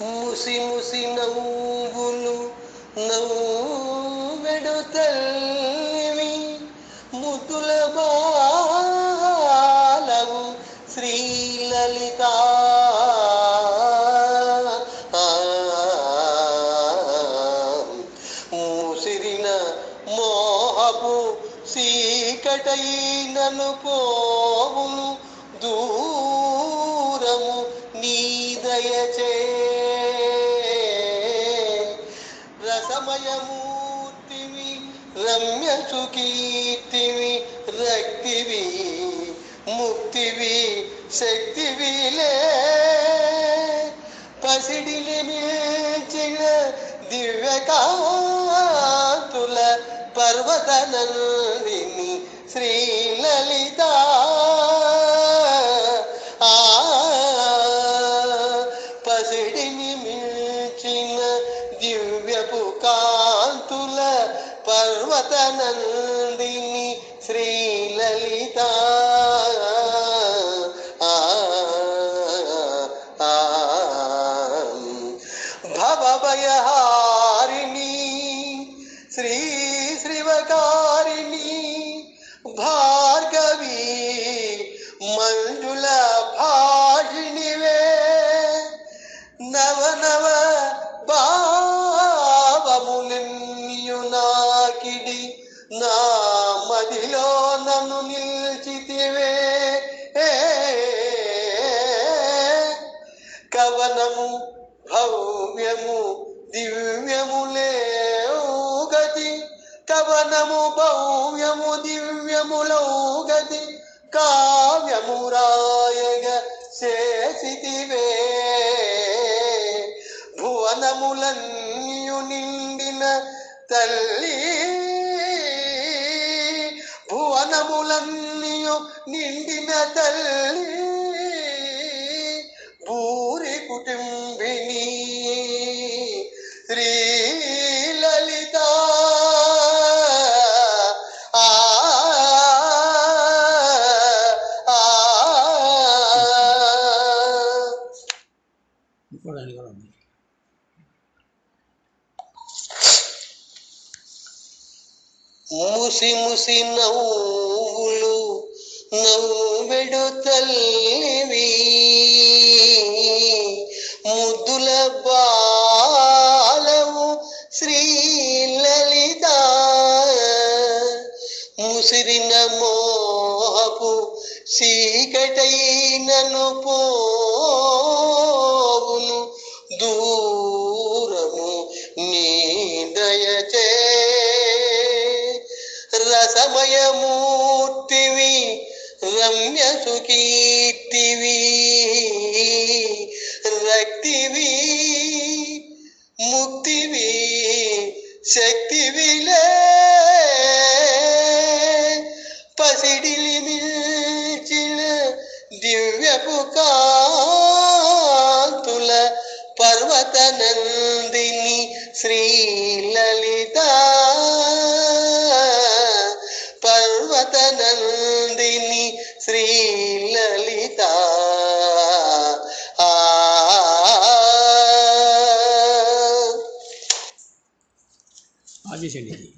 ముసి ముసి నవ్వులు నవ్వెడు తల్లివి ముద్దుల బాలవు శ్రీలలిత. ముసిరిన మోహపు సీకటైనను పోవును దూరము నీ దయచే. రసమయమూర్తివి రమ్య సుకీర్తివి రక్తివి ముక్తివి శక్తివిలే పసిడిని మిల్చిన దివ్యకాంతుల పర్వత నందిని శ్రీలలిత పర్వత నందిని శ్రీలలిత ఆ భవభయహారిణి శ్రీ శ్రీవకారిణి భార్గవి మంజులా నా మదిలో నన్ను నిల్చితివే. కవనము భవ్యము దివ్యములే గతి. కవనము భవ్యము దివ్యములో గతి. కావ్యము రాయగ చేసితివే. భువనములన్యు నిండిన తల్లి భువనములన్యు నిండిన తల్లి భూరి కుటుంబిని శ్రీ లలిత ఆ ఆ. ముసి ముసి నవ్వులు నవ్వెడు తల్లివి. ముద్దుల బాలవు శ్రీలలిత. ముసిరిన మోహపు చీకటైనను పోవును. దూ రమ్య సుకీర్తివి రక్తివి ముక్తివి శక్తివిలే పసిడిలి మిల్చిన దివ్యపు కాంతుల పర్వత నందిని శ్రీలలిత పర్వత నందిని நினைத்தா ஆதிசனிதி